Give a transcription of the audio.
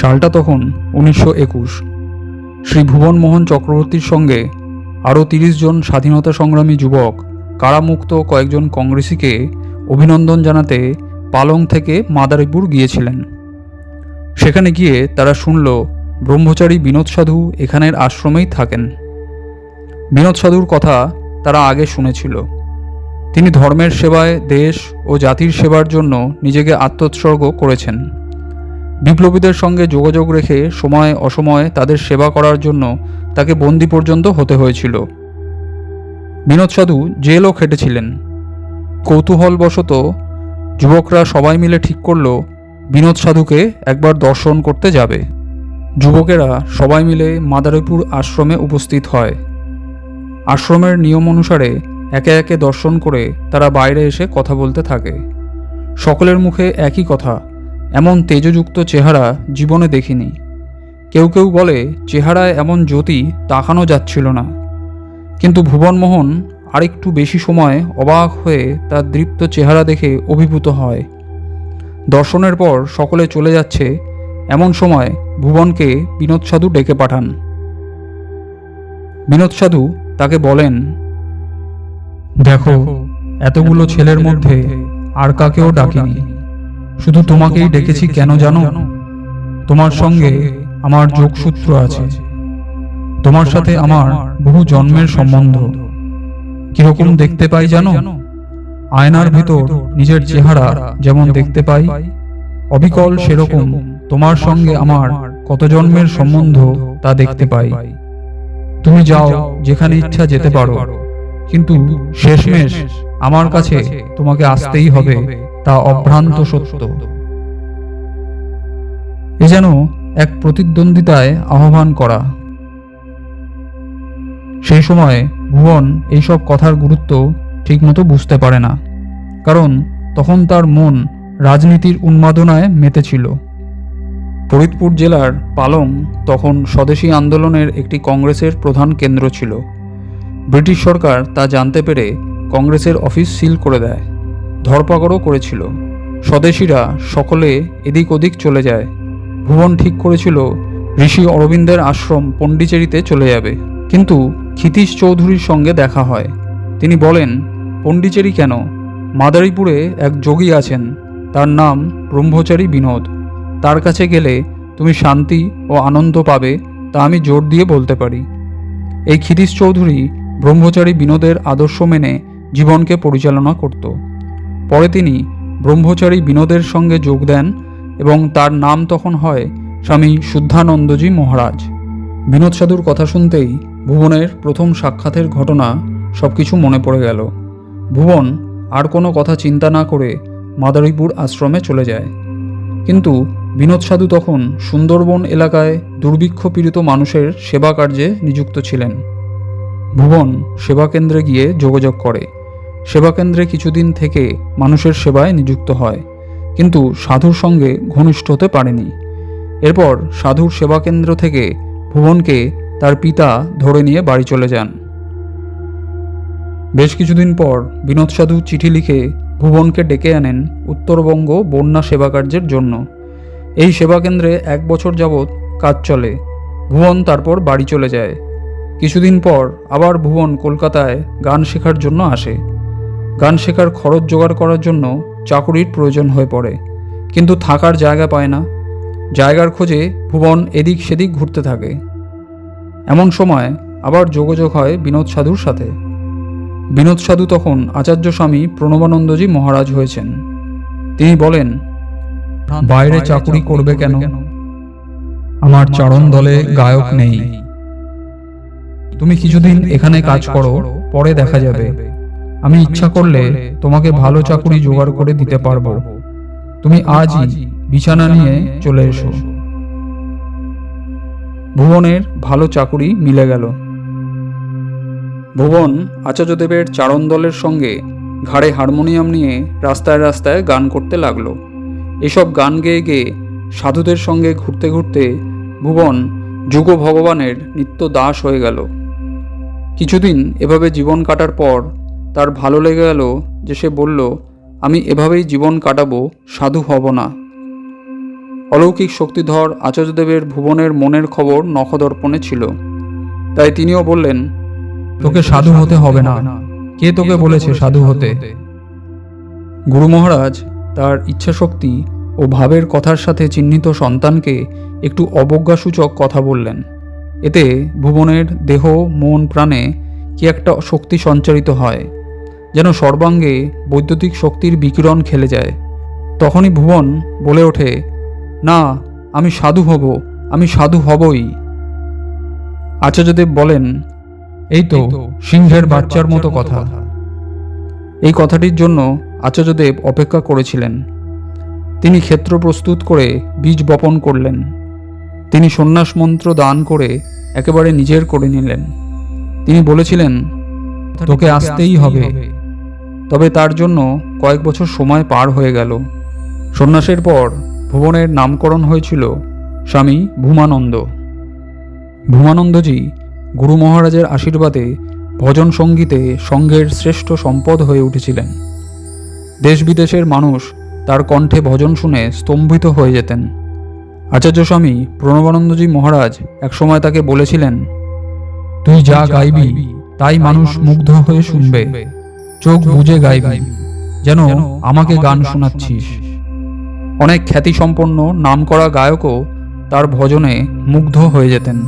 সালটা তখন উনিশশো একুশ। শ্রী ভুবনমোহন চক্রবর্তীর সঙ্গে আরও তিরিশ জন স্বাধীনতা সংগ্রামী যুবক কারামুক্ত কয়েকজন কংগ্রেসিকে অভিনন্দন জানাতে পালং থেকে মাদারীপুর গিয়েছিলেন। সেখানে গিয়ে তারা শুনল, ব্রহ্মচারী বিনোদ সাধু এখানের আশ্রমেই থাকেন। বিনোদ সাধুর কথা তারা আগে শুনেছিল। তিনি ধর্মের সেবায় দেশ ও জাতির সেবার জন্য নিজেকে আত্মোৎসর্গ করেছেন। বিপ্লবীদের সঙ্গে যোগাযোগ রেখে সময় অসময়ে তাদের সেবা করার জন্য তাকে বন্দি পর্যন্ত হতে হয়েছিল। বিনোদ সাধু জেলও খেটেছিলেন। কৌতূহলবশত যুবকরা সবাই মিলে ঠিক করল, বিনোদ সাধুকে একবার দর্শন করতে যাবে। যুবকেরা সবাই মিলে মাদারীপুর আশ্রমে উপস্থিত হয়। আশ্রমের নিয়ম অনুসারে একে একে দর্শন করে তারা বাইরে এসে কথা বলতে থাকে। সকলের মুখে একই কথা, এমন তেজযুক্ত চেহারা জীবনে দেখিনি। কেউ কেউ বলে, চেহারায় এমন জ্যোতি তাকানো যাচ্ছিল না। কিন্তু ভুবনমোহন আরেকটু বেশি সময় অবাক হয়ে তার দৃপ্ত চেহারা দেখে অভিভূত হয়। দর্শনের পর সকলে চলে যাচ্ছে, এমন সময় ভুবনকে বিনোদ সাধু ডেকে পাঠান। বিনোদ সাধু তাকে বলেন দেখো এতগুলো ছেলের মধ্যে আর কাকেও ডাকিনি। শুধু তোমাকেই ডেকেছি কেন জানো? তোমার সঙ্গে আমার যোগসূত্র আছে। তোমার সাথে আমার বহু জন্মের সম্বন্ধ। কীরকম দেখতে পাই জানো? আয়নার ভিতর নিজের চেহারা যেমন দেখতে পাই অবিকল সেরকম তোমার সঙ্গে আমার কত জন্মের সম্বন্ধ তা দেখতে পাই। তুমি যাও যেখানে ইচ্ছা যেতে পারো। কিন্তু শেষমেশ আমার কাছে তোমাকে আসতেই হবে, তা অভ্রান্ত সত্য। এ যেন এক প্রতিদ্বন্দ্বিতায় আহ্বান করা। সেই সময় ভুবন এইসব কথার গুরুত্ব ঠিকমতো বুঝতে পারে না, কারণ তখন তার মন রাজনীতির উন্মাদনায় মেতেছিল। ফরিদপুর জেলার পালং তখন স্বদেশী আন্দোলনের একটি কংগ্রেসের প্রধান কেন্দ্র ছিল। ব্রিটিশ সরকার তা জানতে পেরে কংগ্রেসের অফিস সিল করে দেয়, ধরপাকড়ও করেছিল। স্বদেশীরা সকলে এদিক ওদিক চলে যায়। ভুবন ঠিক করেছিল, ঋষি অরবিন্দের আশ্রম পণ্ডিচেরিতে চলে যাবে। কিন্তু ক্ষিতীশ চৌধুরীর সঙ্গে দেখা হয়। তিনি বলেন, পণ্ডিচেরি কেন? মাদারীপুরে এক যোগী আছেন। তার নাম ব্রহ্মচারী বিনোদ। তার কাছে গেলে তুমি শান্তি ও আনন্দ পাবে, তা আমি জোর দিয়ে বলতে পারি। এই ক্ষিতীশ চৌধুরী ব্রহ্মচারী বিনোদের আদর্শ মেনে জীবনকে পরিচালনা করত। পরে তিনি ব্রহ্মচারী বিনোদের সঙ্গে যোগ দেন এবং তার নাম তখন হয় স্বামী শুদ্ধানন্দজি মহারাজ। বিনোদ সাধুর কথা শুনতেই ভুবনের প্রথম সাক্ষাতের ঘটনা সব কিছু মনে পড়ে গেল। ভুবন আর কোনো কথা চিন্তা না করে মাদারীপুর আশ্রমে চলে যায়। কিন্তু বিনোদ সাধু তখন সুন্দরবন এলাকায় দুর্ভিক্ষ পীড়িত মানুষের সেবা কার্যে নিযুক্ত ছিলেন। ভুবন সেবা কেন্দ্রে গিয়ে যোগাযোগ করে। সেবা কেন্দ্রে কিছুদিন থেকে মানুষের সেবায় নিযুক্ত হয়, কিন্তু সাধুর সঙ্গে ঘনিষ্ঠ হতে পারেনি। এরপর সাধুর সেবা কেন্দ্র থেকে ভুবনকে তার পিতা ধরে নিয়ে বাড়ি চলে যান। বেশ কিছুদিন পর বিনোদ সাধু চিঠি লিখে ভুবনকে ডেকে আনেন উত্তরবঙ্গ বন্যা সেবা কার্যের জন্য। এই সেবা কেন্দ্রে এক বছর যাবৎ কাজ চলে। ভুবন তারপর বাড়ি চলে যায়। কিছুদিন পর আবার ভুবন কলকাতায় গান শেখার জন্য আসে। গান শেখার খরচ জোগাড় করার জন্য চাকুরির প্রয়োজন হয়ে পড়ে কিন্তু থাকার জায়গা পায় না। জায়গার খোঁজে ভুবন এদিক সেদিক ঘুরতে থাকে। এমন সময় আবার যোগাযোগ হয় বিনোদ সাধুর সাথে। বিনোদ সাধু তখন আচার্য স্বামী প্রণবানন্দজি মহারাজ হয়েছেন। তিনি বলেন বাইরে চাকুরি করবে কেন? আমার চারণ দলে গায়ক নেই। তুমি কিছুদিন এখানে কাজ করো, পরে দেখা যাবে। আমি ইচ্ছা করলে তোমাকে ভালো চাকুরি জোগাড় করে দিতে পারব। তুমি আজই বিছানা নিয়ে চলে এসো। ভুবনের ভালো চাকুরি মিলে গেল। ভুবন আচার্যদেবের চারণ দলের সঙ্গে ঘাড়ে হারমোনিয়াম নিয়ে রাস্তায় রাস্তায় গান করতে লাগল। এসব গান গেয়ে গেয়ে সাধুদের সঙ্গে ঘুরতে ঘুরতে ভুবন যুগ ভগবানের নিত্য দাস হয়ে গেল। কিছুদিন এভাবে জীবন কাটার পর তার ভালো লেগে গেল যে সে বলল আমি এভাবেই জীবন কাটাবো সাধু হব না। অলৌকিক শক্তিধর আচার্যদেবের ভুবনের মনের খবর নখদর্পণে ছিল। তাই তিনিও বললেন তোকে সাধু হতে হবে না। কে তোকে বলেছে সাধু হতে? গুরু মহারাজ তার ইচ্ছাশক্তি ও ভাবের কথার সাথে চিহ্নিত সন্তানকে একটু অবজ্ঞাসূচক কথা বললেন। এতে ভুবনের দেহ মন প্রাণে কি একটা শক্তি সঞ্চারিত হয় যেন সর্বাঙ্গে বৈদ্যুতিক শক্তির বিকিরণ খেলে যায়। তখনই ভুবন বলে ওঠে না আমি সাধু হব আমি সাধু হবই। আচার্যদেব বলেন এই তো সিংহের বাচ্চার মতো কথা। এই কথাটির জন্য আচার্যদেব অপেক্ষা করেছিলেন। তিনি ক্ষেত্র প্রস্তুত করে বীজ বপন করলেন। তিনি সন্ন্যাস মন্ত্র দান করে একেবারে নিজের করে নিলেন। তিনি বলেছিলেন, তোকে আসতেই হবে। তবে তার জন্য কয়েক বছর সময় পার হয়ে গেল। সন্ন্যাসের পর ভুবনের নামকরণ হয়েছিল স্বামী ভূমানন্দ। ভূমানন্দজি গুরু মহারাজের আশীর্বাদে ভজন সঙ্গীতে সঙ্ঘের শ্রেষ্ঠ সম্পদ হয়ে উঠেছিলেন। দেশ বিদেশের মানুষ তার কণ্ঠে ভজন শুনে স্তম্ভিত হয়ে যেতেন। আচার্য স্বামী প্রণবানন্দজি মহারাজ একসময় তাকে বলেছিলেন তুই যা গাইবি তাই মানুষ মুগ্ধ হয়ে শুনবে। চোখ বুঝে গাইবি যেন আমাকে গান শোনাচ্ছিস। অনেক খ্যাতিসম্পন্ন নামকরা গায়কও তার ভজনে মুগ্ধ হয়ে যেতেন।